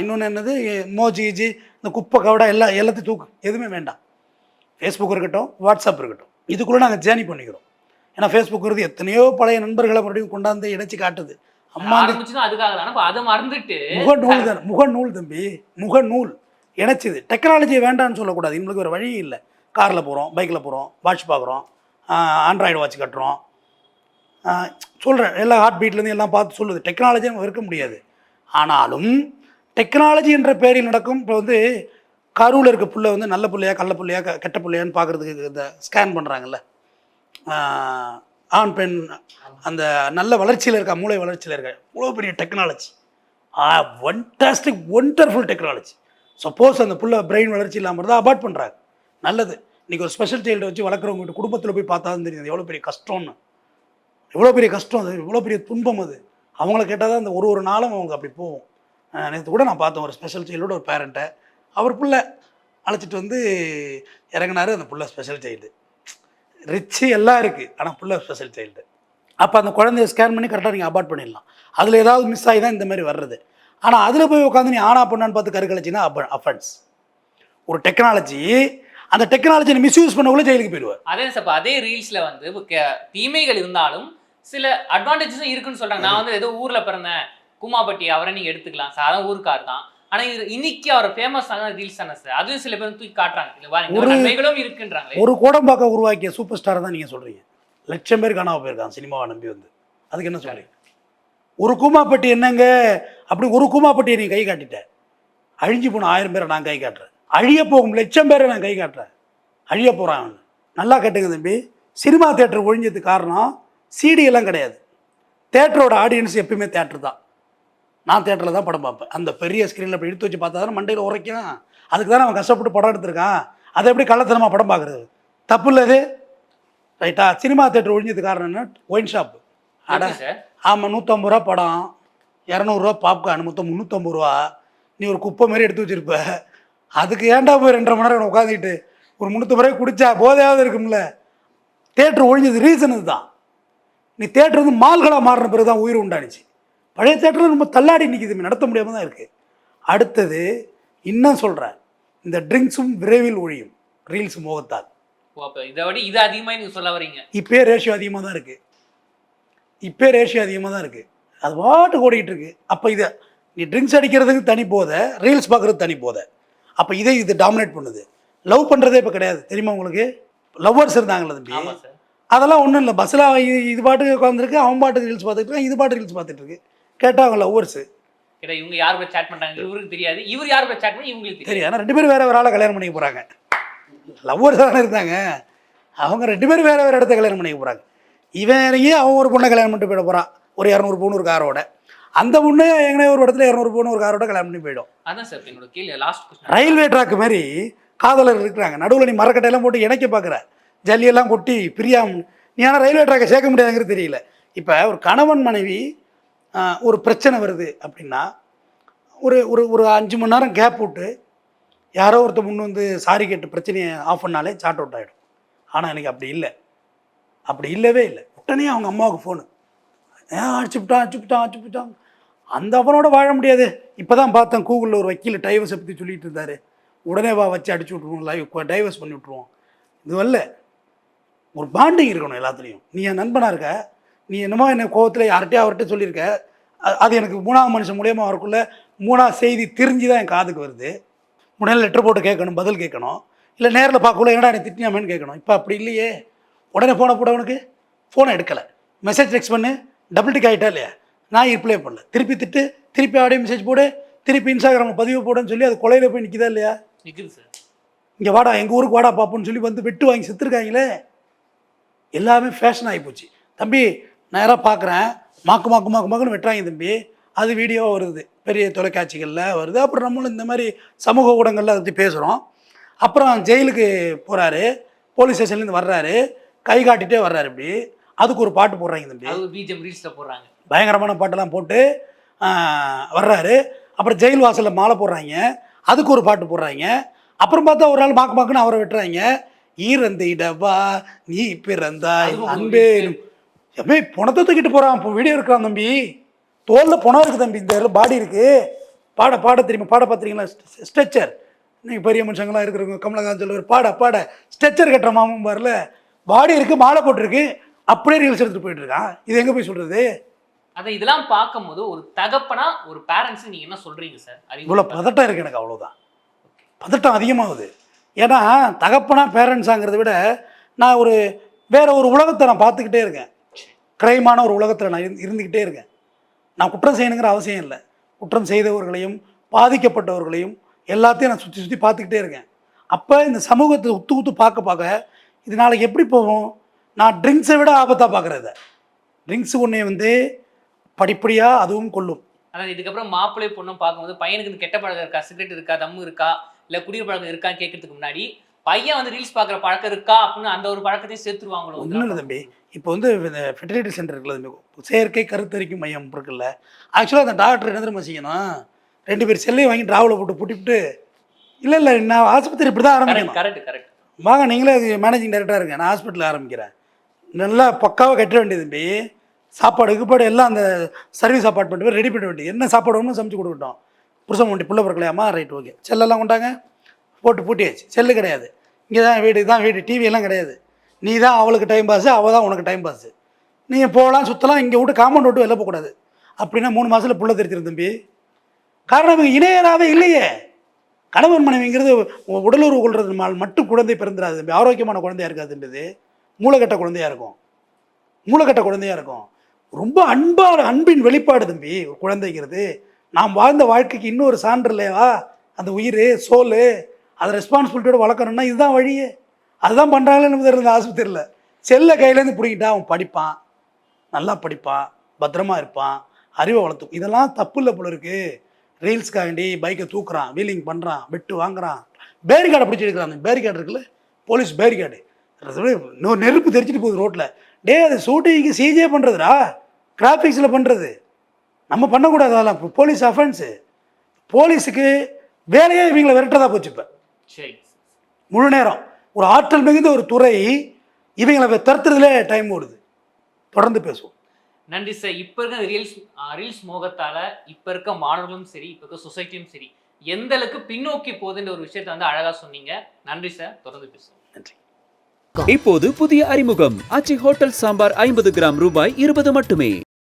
இன்னொன்று என்னது? மோஜி ஜி இந்த குப்பை கவடா எல்லாம் எல்லாத்தையும் தூக்கு எதுவுமே வேண்டாம். ஃபேஸ்புக் இருக்கட்டும் வாட்ஸ்அப் இருக்கட்டும். இதுக்குள்ளே நாங்கள் ஜேர்னி பண்ணிக்கிறோம். ஏன்னா ஃபேஸ்புக் எத்தனையோ பழைய நண்பர்களை மறுபடியும் கொண்டாந்து இணைச்சி காட்டுது. அம்மா அதுக்காக தான் அப்ப அதை மறந்துட்டு முகநூல் தான். முகநூல் தம்பி. முகநூல். இணைச்சிது. டெக்னாலஜியை வேண்டாம்னு சொல்லக்கூடாது. இவங்களுக்கு ஒரு வழி இல்லை. காரில் போகிறோம் பைக்கில் போகிறோம் வாட்ச் பார்க்குறோம் ஆண்ட்ராய்டு வாட்ச் கட்டுறோம். சொல்கிறேன் எல்லா ஹார்ட் பீட்லேருந்து எல்லாம் பார்த்து சொல்லுது. டெக்னாலஜி நம்ம இருக்க முடியாது. ஆனாலும் டெக்னாலஜி என்ற பெயரில் நடக்கும் இப்போ வந்து கருவில் இருக்க புள்ள வந்து நல்ல புள்ளையா கள்ள புள்ளையா க- கெட்ட புள்ளையான்னு பார்க்குறதுக்கு இந்த ஸ்கேன் பண்ணுறாங்கல்ல ஆண் பெண் அந்த நல்ல வளர்ச்சியில் இருக்கா மூளை வளர்ச்சியில் இருக்கா இவ்வளோ பெரிய டெக்னாலஜி ஒன்டாஸ்டிக் ஒண்டர்ஃபுல் டெக்னாலஜி சப்போஸ் அந்த புள்ள பிரெயின் வளர்ச்சி இல்லாமல் இருந்தால் அபார்ட் பண்ணுறாங்க நல்லது. இன்றைக்கி ஒரு ஸ்பெஷல் சைல்டை வச்சு வளர்க்குறவங்க குடும்பத்தில் போய் பார்த்தா தான் தெரியும் அது எவ்வளோ பெரிய கஷ்டம்னு. எவ்வளோ பெரிய கஷ்டம் அது எவ்வளோ பெரிய துன்பம் அது. அவங்கள கேட்டால் தான் அந்த ஒரு ஒரு நாளும் அவங்க அப்படி போகும். நேற்று கூட நான் பார்த்தேன் ஒரு ஸ்பெஷல் சைல்டோட ஒரு பேரண்ட்டை அவர் புள்ள அழைச்சிட்டு வந்து இறங்கினார் அந்த புள்ள ஸ்பெஷல் சைல்டு ரிச்சு எல்லாம் இருக்குது ஆனால் புள்ள ஸ்பெஷல் சைல்டு அப்போ அந்த குழந்தைய ஸ்கேன் பண்ணி கரெக்டாக நீங்கள் அபார்ட் பண்ணிடலாம். அதில் ஏதாவது மிஸ் ஆகி தான் இந்த மாதிரி வர்றது. ஆனால் அதில் போய் உட்காந்து நீ ஆனா பண்ணான்னு பார்த்து கருக்கலைச்சின்னா அப அஃபென்ஸ் ஒரு டெக்னாலஜி அந்த டெக்னாலஜியை மிஸ்யூஸ் பண்ணக்குள்ளே ஜெயிலுக்கு போயிடுவார். அதே சார் அதே ரீல்ஸ்ல வந்து தீமைகள் இருந்தாலும் சில அட்வான்டேஜஸும் இருக்குன்னு சொல்றாங்க. நான் வந்து ஏதோ ஊர்ல பிறந்தேன். குமாபட்டி அவரை நீங்க எடுத்துக்கலாம். சாதாரண ஊருக்கார் தான். ஆனா இது இன்னைக்கு அவர் ஃபேமஸ் ஆன ரீல்ஸ் தானே சார் அதுவும் சில பேர் தூக்கி காட்டுறாங்க. ஒரு- நன்மைகளும் இருக்குன்றாங்களே. ஒரு கோடம்பாக்க உருவாக்கிய சூப்பர் ஸ்டாரை தான் நீங்கள் சொல்கிறீங்க லட்சம் பேர் காணாமல் போயிருக்கான் சினிமாவை நம்பி வந்து. அதுக்கு என்ன சொல்லி? ஒரு கூமாப்பட்டி என்னங்க? அப்படி ஒரு கூமாப்பட்டியை நீ கை காட்டிட்ட. அழிஞ்சு போன ஆயிரம் பேரை நான் கை காட்டுறேன். அழிய போகும் லட்சம் பேரை நான் கை காட்டுறேன். அழிய போகிறான் அவன். நல்லா கேட்டுங்க தம்பி. சினிமா தேட்டர் ஒழிஞ்சதுக்கு காரணம் CD எல்லாம் கிடையாது. தேட்டரோட ஆடியன்ஸ் எப்பயுமே தேட்டர் தான். நான் தேட்டரில் தான் படம் பார்ப்பேன். அந்த பெரிய ஸ்க்ரீனில் அப்படி எடுத்து வச்சு பார்த்தா தானே மண்டையில் உரைக்கும். அதுக்கு தான் அவன் கஷ்டப்பட்டு படம் எடுத்திருக்கான். அதை எப்படி கள்ளத்தனமாக படம் பார்க்குறது? தப்பு இல்லை ரைட்டா சினிமா தேட்டர் ஒழிஞ்சது காரணம் என்ன? ஒயின் ஷாப் அட ஆமாம் நூற்றம்பது ரூபா படம். இரநூறுவா பாப்கார்ன் மொத்தம் முந்நூற்றம்பது ரூபா. நீ ஒரு குப்பை மாதிரி எடுத்து வச்சிருப்ப. அதுக்கு ஏன்டா போய் ரெண்டரை மணி நேரம் உட்காந்துக்கிட்டு ஒரு முந்நூற்றம்பது ரூபாய் குடிச்சா போதையாவது இருக்கும்ல. தேட்டர் ஒழிஞ்சது ரீசன் இதுதான். நீ தேட்டர் வந்து மால்களாக மாறின பிறகு தான் உயிர் உண்டானுச்சு. பழைய தேட்டரில் ரொம்ப தள்ளாடி நிற்கிது நடத்த முடியாமல் தான் இருக்குது அடுத்தது இன்னும் சொல்கிறேன் இந்த ட்ரிங்க்ஸும் விரைவில் ஒழியும். ரீல்ஸ் மோகத்தால். அப்ப இதை விட இது அதிகமா நீங்க சொல்ல வரீங்க இப்போயே ரேஷியோ அதிகமாக தான் இருக்குது இப்போ ரேஷியோ அதிகமாக தான் இருக்குது அது பாட்டுக்கு ஓடிக்கிட்டு இருக்கு. அப்போ இதை நீ ட்ரிங்க்ஸ் அடிக்கிறதுக்கு தனி போதை ரீல்ஸ் பார்க்குறது தனி போதை. அப்போ இதை இது டாமினேட் பண்ணுது. லவ் பண்ணுறதே இப்போ கிடையாது. தெரியுமா உங்களுக்கு? லவ்வர்ஸ் இருந்தாங்களே தம்பி. அதெல்லாம் ஒன்றும் இல்லை. பஸ்ஸில் இது பாட்டுக்கு உட்காந்துருக்கு அவன் பாட்டுக்கு ரீல்ஸ் பார்த்துட்டு இருக்கான் இது பாட்டு ரீல்ஸ் பார்த்துட்டு இருக்கு. கேட்டால் அவங்க லவ்வர்ஸு கிட்ட இவங்க யார் கூட சேட் பண்றாங்க? இவருக்கு தெரியாது. இவர் யார் கூட சேட் பண்ணி இவங்களுக்கு தெரியும் ஆனால் ரெண்டு பேரும் வேற வேற ஆளை கல்யாணம் பண்ணிக்க போகிறாங்க லவ்வர்ஸ் தானே இருந்தாங்க. அவங்க ரெண்டு பேரும் வேற வேற இடத்த கல்யாணம் பண்ணிக்க போகிறாங்க இவன் இறங்கி அவன் ஒரு பொண்ணை கல்யாணம் பண்ணிட்டு போயிட போகிறான் ஒரு இரநூறு பவுன் ஒரு காரோட. அந்த பொண்ணு எங்கனே ஒரு இடத்துல இரநூறு பவுன் ஒரு காரோட கல்யாணம் பண்ணி போயிடும். அதான் சார் என்னோட கேள்வி லாஸ்ட் ரயில்வே ட்ராக் மாதிரி காதலர் இருக்கிறாங்க. நடுவில் நீ மரக்கட்டையெல்லாம் போட்டு இணைக்க பார்க்குற ஜல்லியெல்லாம் கொட்டி பிரியாம. நீ ஆனால் ரயில்வே ட்ராக்கை சேர்க்க முடியாதுங்கிறது தெரியல. இப்போ ஒரு கணவன் மனைவி ஒரு பிரச்சனை வருது அப்படின்னா ஒரு ஒரு ஒரு அஞ்சு மணி நேரம் கேப் விட்டு யாரோ ஒருத்தர் முன் வந்து சாரி கேட்டு பிரச்சனையை ஆஃப் பண்ணாலே சாட் அவுட் ஆகிடும் ஆனால் எனக்கு அப்படி இல்லை. அப்படி இல்லவே இல்லை. உடனே அவங்க அம்மாவுக்கு ஃபோனு ஏன் அடிச்சுப்பிட்டான் அடிச்சுப்பிட்டான் அடிச்சுப்பிட்டான் அந்த அவனோட வாழ முடியாது. இப்போ தான் பார்த்தேன் கூகுளில் ஒரு வக்கீல் டைவர்ஸை பற்றி சொல்லிட்டு இருந்தார். உடனே வா வச்சு அடிச்சு விட்ருவோம் லைவ் டைவர்ஸ் பண்ணி விட்ருவோம் இது ஒரு பாண்டிங் இருக்கணும் எல்லாத்துலேயும். நீ என் நண்பனாக இருக்க? நீ என்னமோ என்ன கோவத்தில் யார்கிட்டயோ அவர்கிட்ட சொல்லியிருக்க. அது எனக்கு மூணாவது மனுஷன் மூலியமாக வரக்குள்ள மூணாவது செய்தி தெரிஞ்சு தான் என் காதுக்கு வருது. உடனே லெட்டர் போட்டு கேட்கணும் பதில் கேட்கணும். இல்லை நேரில் பார்க்கக்குள்ள என்னடா நீ திட்டியாமேன்னு கேட்கணும். இப்போ அப்படி இல்லையே. உடனே ஃபோனை போட்டவனுக்கு ஃபோனை எடுக்கலை. மெசேஜ் டெக்ஸ்ட் பண்ணு. டபுள் டிக் ஆகிட்டா இல்லையா? நான் ரிப்ளை பண்ணல. திருப்பி திட்டு திருப்பி ஆடியோ மெசேஜ் போடு திருப்பி இன்ஸ்டாகிராமில் பதிவு போடுன்னு சொல்லி அது கொலையில் போய் நிற்கிதா இல்லையா? நிக்குது சார் இங்கே வாடா எங்கள் ஊருக்கு வாடா பாப்போன்னு சொல்லி வந்து வெட்டு வாங்கி செத்துருக்காங்களே. எல்லாமே ஃபேஷன் ஆகி போச்சு. தம்பி நேராக பார்க்குறேன் மாக்கு மாக்கு மாக்கு மாக்குன்னு வெட்டுறாங்க தம்பி. அது வீடியோ வருது. பெரிய தொலைக்காட்சிகளில் வருது. அப்புறம் நம்மளும் இந்த மாதிரி சமூக ஊடகங்களில் அதை பற்றி பேசுகிறோம் அப்புறம் ஜெயிலுக்கு போகிறாரு போலீஸ் ஸ்டேஷன்லேருந்து வர்றாரு. கை காட்டிகிட்டே வர்றாரு இப்படி. அதுக்கு ஒரு பாட்டு போடுறாங்க தம்பி. அது பிஜிஎம் ரீல்ஸ்ல போடுறாங்க. பயங்கரமான பாட்டெல்லாம் போட்டு வர்றாரு. அப்புறம் ஜெயில் வாசலில் மாலை போடுறாங்க. அதுக்கு ஒரு பாட்டு போடுறாங்க. அப்புறம் பார்த்தா ஒரு நாள் மாக்கு மாக்குன்னு அவரை வெட்டுறாங்க. ஈரந்திடவா நீ பிறந்தாய் அன்பே எமே பணத்தை தூக்கிட்டு போகிறான் இப்போ வீடியோ இருக்கிறான் தம்பி. தோலில் பணம் இருக்குது தம்பி இந்த பாடி இருக்குது பாட பாட தெரியுமா? பாட பார்த்துறீங்களா ஸ்ட்ரெச்சர் நீங்கள் பெரிய மனுஷங்களாம் இருக்கிறவங்க கமலஹாசன் சொல்லுவார் பாட பாட. ஸ்ட்ரெச்சர் கட்டுற மாமன் பாருல பாடி இருக்குது மாலை போட்டிருக்கு. அப்படியே ரீல்ஸ் எடுத்துகிட்டு போயிட்டு இருக்கான். இது எங்கே போய் சொல்கிறது அதான் இதெல்லாம் பார்க்கும்போது ஒரு தகப்பனா ஒரு பேரண்ட்ஸ் நீங்க என்ன சொல்றீங்க சார் இவ்வளோ பதட்டம் இருக்கு எனக்கு அவ்வளோதான் பதட்டம் அதிகமாகுது. ஏன்னா தகப்பனா பேரண்ட்ஸாங்கிறத விட நான் ஒரு வேற ஒரு உலகத்தை நான் பார்த்துக்கிட்டே இருக்கேன். கிரைமான ஒரு உலகத்தில் நான் இருந்து- இருந்துக்கிட்டே இருக்கேன். நான் குற்றம் செய்யணுங்கிற அவசியம் இல்லை. குற்றம் செய்தவர்களையும் பாதிக்கப்பட்டவர்களையும் எல்லாத்தையும் நான் சுற்றி சுற்றி பார்த்துக்கிட்டே இருக்கேன். அப்போ இந்த சமூகத்தை உத்து உத்து பார்க்க பார்க்க இது நாளைக்கு எப்படி போகும்? நான் ட்ரிங்க்ஸை விட ஆபத்தாக பார்க்குறத ட்ரிங்க்ஸ் ஒன்றே வந்து படிப்படியாக அதுவும் கொள்ளும். அதாவது இதுக்கப்புறம் மாப்பிள்ளை பொண்ணும் பார்க்கும்போது பையனுக்கு இந்த கெட்ட பழக்கம் இருக்கா? சிகரெட் இருக்கா? தம்மு இருக்கா? இல்லை குடிய பழக்கம் இருக்கான்னு கேட்கறதுக்கு முன்னாடி பையன் வந்து ரீல்ஸ் பார்க்குற பழக்கம் இருக்கா அப்படின்னு அந்த ஒரு பழக்கத்தையும் சேர்த்துருவாங்களோ? ஒன்றும் இல்லை தம்பி. இப்போ வந்து இந்த ஃபெர்டிலிட்டி சென்டர் இருக்குல்ல தம்பி. செயற்கை கருத்தரிக்கும் மையம் இருக்குல்ல. ஆக்சுவலாக அந்த டாக்டர் என்ன தெரியுமா செய்யணும்? ரெண்டு பேர் செல்லையும் வாங்கி டிராவலில் போட்டு புட்டிவிட்டு இல்லை இல்லை நான் ஆஸ்பத்திரி இப்படி தான் ஆரம்பிக்கணும். கரெக்ட் கரெக்ட் வாங்க நீங்களே மேனேஜிங் டைரக்டராக இருங்க. நான் ஹாஸ்பிட்டலில் ஆரம்பிக்கிறேன். நல்லா பக்காவாக கட்ட வேண்டியது தம்பி. சாப்பாடு கிப்பாடு எல்லாம் அந்த சர்வீஸ் அப்பார்ட்மெண்ட் போய் ரெடி பண்ண வேண்டியது. என்ன சாப்பாடு ஒன்றும் சமைச்சு கொடுக்கட்டும். புருஷன் வண்டி புள்ள பிறக்கலையாமா ரைட் ஓகே செல்லெல்லாம் கொண்டாங்க. போட்டு பூட்டியாச்சு. செல்லு கிடையாது. இங்கே தான் வீடு தான் வீடு டிவியெல்லாம் கிடையாது. நீ தான் அவளுக்கு டைம் பாஸு அவள் தான் உனக்கு டைம் பாஸு நீங்கள் போகலாம் சுற்றலாம் இங்கே விட்டு காம்பவுண்ட் விட்டு வெளில போகக்கூடாது. அப்படின்னா மூணு மாதத்தில் புள்ள தெரிச்சிரும் தம்பி. காரணம் இவங்க இணையராகவே இல்லையே. கணவன் மனைவிங்கிறது உடலுறவு கொள்றதுனால் மட்டும் குழந்தை பிறந்துடாது தம்பி. ஆரோக்கியமான குழந்தையாக இருக்காதுன்றது மூளைக்கட்ட குழந்தையாக இருக்கும். மூளைக்கட்ட குழந்தையாக இருக்கும். ரொம்ப அன்பான அன்பின் வெளிப்பாடு தம்பி குழந்தைங்கிறது. நாம் வாழ்ந்த வாழ்க்கைக்கு இன்னொரு சான்று இல்லையா? அந்த உயிர் சோல். அதை ரெஸ்பான்சிபிலிட்டியோட வளர்க்கணும்னா இதுதான் வழியே. அதுதான் பண்ணுறாங்களே இருந்த ஆஸ்பத்திரியில். செல்லை கையிலேருந்து பிடிக்கிட்டா அவன் படிப்பான். நல்லா படிப்பான். பத்திரமா இருப்பான். அறிவை வளர்த்து இதெல்லாம் தப்பு இல்லை போல இருக்கு. ரீல்ஸ்க்காண்டி பைக்கை தூக்குறான் வீலிங் பண்ணுறான் வெட்டு வாங்குறான். பேரிகார்டை பிடிச்சி எடுக்கிறான் அந்த பேரிகார்டு இருக்குல்ல போலீஸ் பேரிகார்டு இன்னொரு நெருப்பு தெரிச்சிட்டு போகுது ரோட்டில் டே அது ஷூட்டிங்க்கு சிஜே பண்ணுறதுடா கிராஃபிக்ஸில் பண்ணுறது நம்ம பண்ணக்கூடாது அதெல்லாம். போலீஸ் அஃபென்ஸு போலீஸுக்கு வேலையே இவங்களை விரட்டதா போச்சு இப்போ. முழு நேரம். ஒரு ஆற்றல் மிகுந்த ஒரு துறை இவங்களை துரத்துறதுலே டைம் ஓடுது. தொடர்ந்து பேசுவோம். நன்றி சார் இப்போ இருக்க ரீல்ஸ் ரீல்ஸ் மோகத்தால இப்போ இருக்க மாணவர்களும் சரி இப்போ இருக்க சொசைட்டியும் சரி எந்த அளவுக்கு பின்னோக்கி போகுதுன்ற ஒரு விஷயத்தை வந்து அழகா சொன்னீங்க. நன்றி சார் தொடர்ந்து பேசுவோம். நன்றி. இப்போது புதிய அறிமுகம். ஆச்சி ஹோட்டல் சாம்பார் ஐம்பது கிராம் ரூபாய் இருபது மட்டுமே.